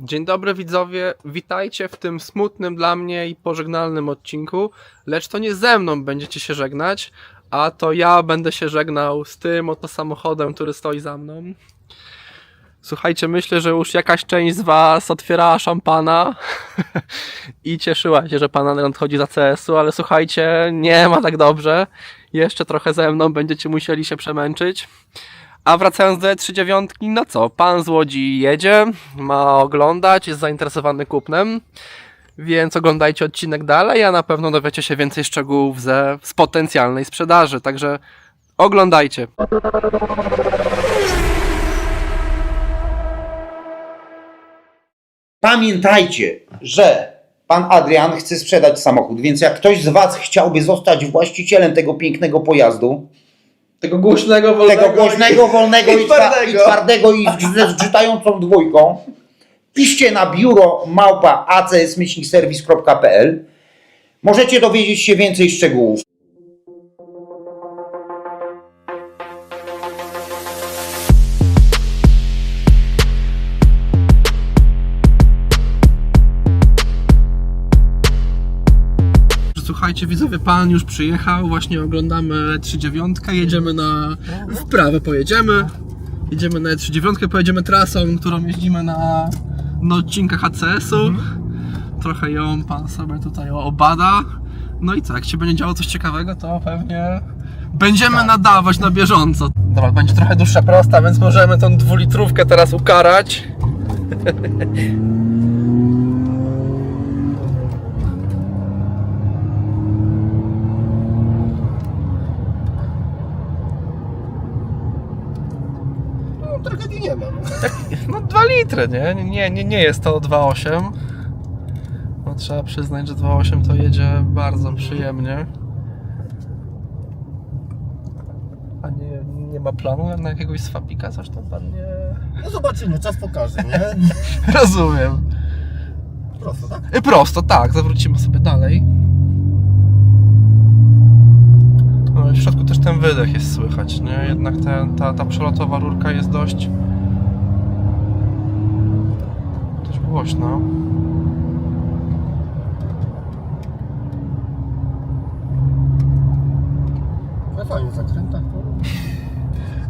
Dzień dobry widzowie, witajcie w tym smutnym dla mnie i pożegnalnym odcinku, lecz to nie ze mną będziecie się żegnać, a to ja będę się żegnał z tym oto samochodem, który stoi za mną. Słuchajcie, myślę, że już jakaś część z was otwierała szampana i cieszyła się, że pan Adrian odchodzi za CS-u, ale słuchajcie, nie ma tak dobrze. Jeszcze trochę ze mną będziecie musieli się przemęczyć. A wracając do E39, no co, pan z Łodzi jedzie, ma oglądać, jest zainteresowany kupnem, więc oglądajcie odcinek dalej, a na pewno dowiecie się więcej szczegółów ze, z potencjalnej sprzedaży, także oglądajcie. Pamiętajcie, że pan Adrian chce sprzedać samochód, więc jak ktoś z was chciałby zostać właścicielem tego pięknego pojazdu, Tego głośnego, wolnego, tego głośnego, wolnego i, i twardego. twardego i ze zgrzytającą dwójką, piszcie na biuro małpa acsmyślnikserwis.pl. Możecie dowiedzieć się więcej szczegółów. Słuchajcie, widzowie, pan już przyjechał, właśnie oglądamy 39, jedziemy na... w prawo pojedziemy, jedziemy na 39, pojedziemy trasą, którą jeździmy na, na odcinkach ACS-u. Trochę ją pan sobie tutaj obada. No i co, jak się będzie działo coś ciekawego, to pewnie będziemy nadawać na bieżąco. Dobra, będzie trochę dłuższa prosta, więc możemy tą dwulitrówkę teraz ukarać. No, ma. No. No 2 litry, nie? Nie, nie, nie jest to 2,8. No trzeba przyznać, że 2,8 to jedzie bardzo przyjemnie. A nie, nie ma planu na jakiegoś swapika, coś tam pan nie... no zobaczymy, czas pokaże, nie? Rozumiem. Prosto, tak? I prosto, tak, zawrócimy sobie dalej. No i w środku też ten wydech jest słychać, nie? Jednak ten, ta, ta przelotowa rurka jest dość... dość głośna. Ale fajnie to...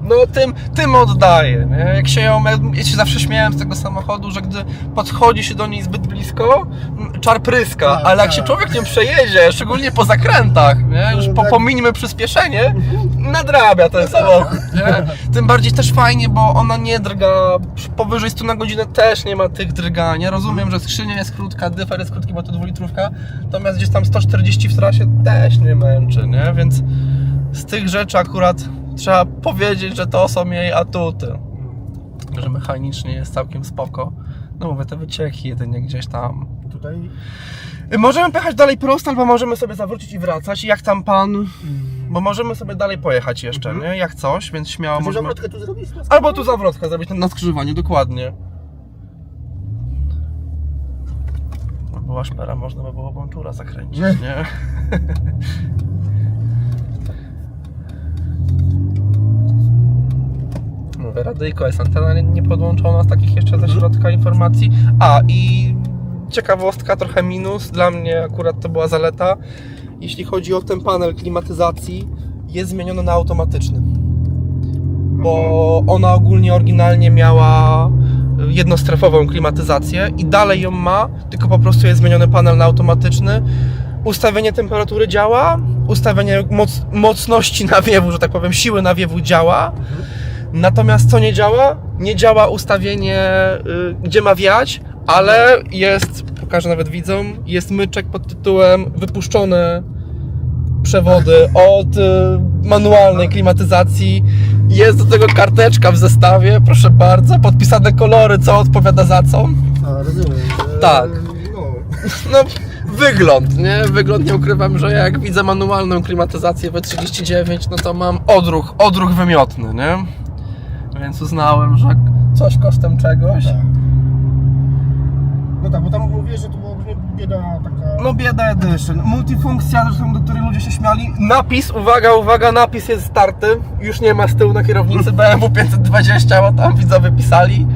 No tym, tym oddaję, nie? Jak się ją, ja się zawsze śmiałem z tego samochodu, że gdy podchodzi się do niej zbyt blisko, czar pryska, Tak, ale jak się tak. człowiek nie przejedzie, szczególnie po zakrętach, nie? Już po, Tak. pomińmy przyspieszenie, nadrabia ten samochód, nie? Tym bardziej też fajnie, bo ona nie drga, powyżej 100 na godzinę też nie ma tych drgań, ja rozumiem, że skrzynia jest krótka, dyfer jest krótki, bo to dwulitrówka, natomiast gdzieś tam 140 w trasie też nie męczy, nie? Więc z tych rzeczy akurat trzeba powiedzieć, że to są jej atuty. Że mechanicznie jest całkiem spoko. No mówię, te wycieki jedynie gdzieś tam. Tutaj... Możemy pojechać dalej prosto, albo możemy sobie zawrócić i wracać. Jak tam pan... Bo możemy sobie dalej pojechać jeszcze, Mhm. nie? Jak coś, więc śmiało Może możemy... zawrotkę tu zrobić? Albo tu zawrotkę zrobić na skrzyżowaniu, dokładnie. No była szpera, można by było bączura zakręcić, Nie. nie? Mówię, radyjko jest antena nie- nie podłączona z takich jeszcze ze środka informacji. A i ciekawostka, trochę minus, dla mnie akurat to była zaleta. Jeśli chodzi o ten panel klimatyzacji, jest zmieniony na automatyczny bo ona ogólnie oryginalnie miała jednostrefową klimatyzację i dalej ją ma, tylko po prostu jest zmieniony panel na automatyczny. Ustawienie temperatury działa, ustawienie moc, mocności nawiewu, że tak powiem, siły nawiewu działa. Natomiast co nie działa? Nie działa ustawienie, y, gdzie ma wiać, ale jest, pokażę nawet widzom, jest myczek pod tytułem wypuszczone przewody od y, manualnej klimatyzacji. Jest do tego karteczka w zestawie, proszę bardzo, podpisane kolory, co odpowiada za co. A, rozumiem. że- Tak. No, No, wygląd, nie? Wygląd nie ukrywam, że jak widzę manualną klimatyzację W39, no to mam odruch, odruch wymiotny, nie? Więc uznałem, że coś kosztem czegoś. tak. No tak, bo tam mówię, że to była bieda taka... No bieda edition. Multifunkcja, zresztą do której ludzie się śmiali. Napis, uwaga, uwaga, napis jest starty. Już nie ma z tyłu na kierownicy BMW 520, bo tam widzowie pisali.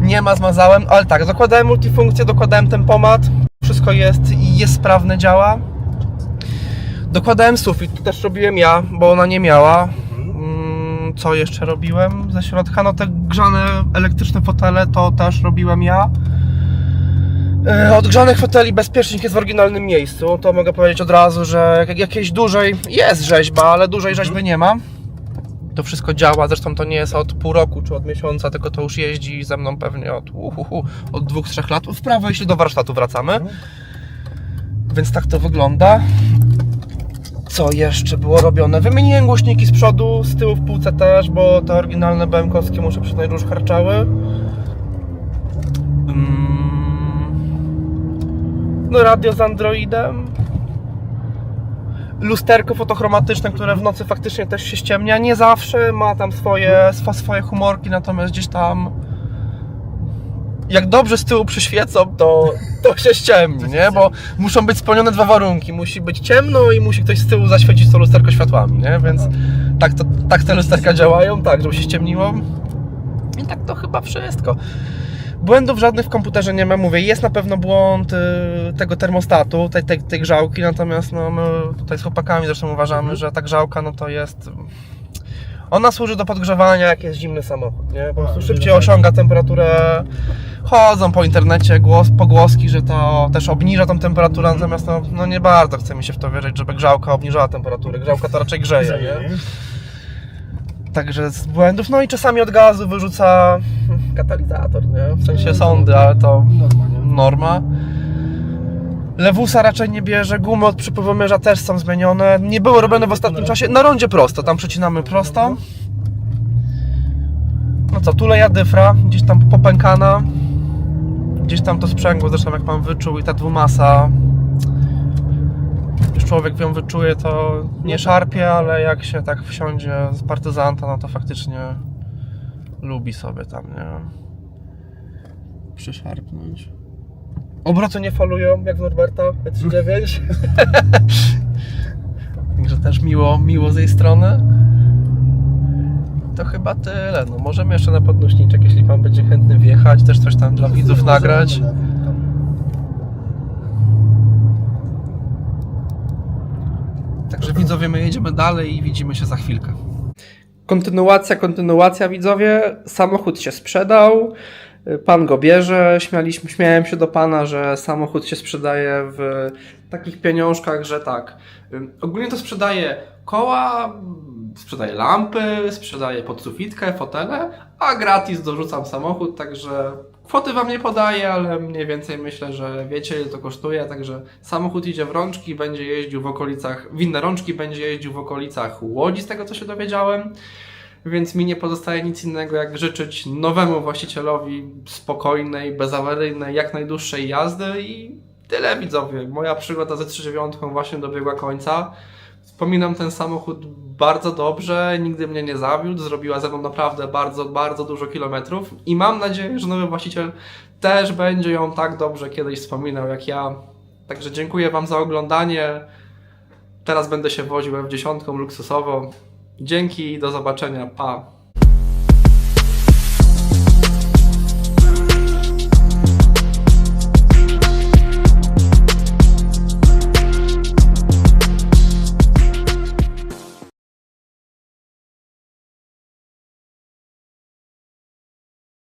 Nie ma, zmazałem, ale tak, dokładałem multifunkcję, dokładałem tempomat, wszystko jest i jest sprawne, działa. Dokładałem sufit, to też robiłem ja, bo ona nie miała. Co jeszcze robiłem ze środka? No te grzane elektryczne fotele to też robiłem ja. E, Odgrzanych foteli bezpiecznik jest w oryginalnym miejscu. To mogę powiedzieć od razu, że jak jakiejś dłużej jest rzeźba, ale dużej rzeźby nie ma. To wszystko działa, zresztą to nie jest od pół roku czy od miesiąca, tylko to już jeździ ze mną pewnie od, uhuhu, od dwóch, trzech lat. W prawo, jeśli do warsztatu wracamy. Więc tak to wygląda. Co jeszcze było robione? Wymieniłem głośniki z przodu, z tyłu w półce też, bo te oryginalne BMK-owskie muszę przyznać, już harczały. Mm. No radio z Androidem. Lusterko fotochromatyczne, które w nocy faktycznie też się ściemnia. Nie zawsze ma tam swoje, swoje humorki, natomiast gdzieś tam jak dobrze z tyłu przyświecą, to, to się ściemni, nie? Bo muszą być spełnione dwa warunki. Musi być ciemno i musi ktoś z tyłu zaświecić to lusterko światłami, nie? Więc tak, to, tak te lusterka działają, tak, żeby się ściemniło. I tak to chyba wszystko. Błędów żadnych w komputerze nie ma, mówię, jest na pewno błąd y, tego termostatu, tej, tej, tej grzałki, natomiast no, my tutaj z chłopakami zresztą uważamy, że ta grzałka no to jest... Ona służy do podgrzewania, jak jest zimny samochód, nie? Po prostu szybciej osiąga temperaturę. Chodzą po internecie głos, pogłoski, że to też obniża tą temperaturę, natomiast no, no nie bardzo chce mi się w to wierzyć, żeby grzałka obniżała temperaturę. Grzałka to raczej grzeje, nie? Także z błędów, no i czasami od gazu wyrzuca katalizator, nie? W sensie sądy, ale to norma. Lewusa raczej nie bierze, gumy od przypływomierza też są zmienione. Nie były robione w ostatnim czasie. Na rondzie prosto, tam przecinamy prosto. No co, tuleja dyfra, gdzieś tam popękana. Gdzieś tam to sprzęgło, zresztą jak pan wyczuł i ta dwumasa. Już człowiek ją wyczuje, to nie szarpie, ale jak się tak wsiądzie z partyzanta, no to faktycznie lubi sobie tam, nie? Przyszarpnąć. Obroty nie falują, jak w Norberta E39. Także też miło, miło z jej strony. To chyba tyle. No, możemy jeszcze na podnośniczek, jeśli pan będzie chętny wjechać, też coś tam dla widzów nagrać. Także widzowie, my jedziemy dalej i widzimy się za chwilkę. Kontynuacja, kontynuacja widzowie. Samochód się sprzedał. Pan go bierze. Śmialiśmy, śmiałem się do pana, że samochód się sprzedaje w takich pieniążkach, że tak. Ogólnie to sprzedaje koła, sprzedaje lampy, sprzedaje podsufitkę, fotele, a gratis dorzucam samochód, także kwoty wam nie podaję, ale mniej więcej myślę, że wiecie ile to kosztuje, także samochód idzie w rączki, będzie jeździł w okolicach, w inne rączki będzie jeździł w okolicach Łodzi, z tego co się dowiedziałem więc mi nie pozostaje nic innego jak życzyć nowemu właścicielowi spokojnej, bezawaryjnej, jak najdłuższej jazdy i tyle widzowie. Moja przygoda ze 39 właśnie dobiegła końca. Wspominam ten samochód bardzo dobrze, nigdy mnie nie zawiódł, zrobiła ze mną naprawdę bardzo, bardzo dużo kilometrów i mam nadzieję, że nowy właściciel też będzie ją tak dobrze kiedyś wspominał jak ja. Także dziękuję Wam za oglądanie. Teraz będę się woził F10 luksusowo. Dzięki i do zobaczenia. Pa.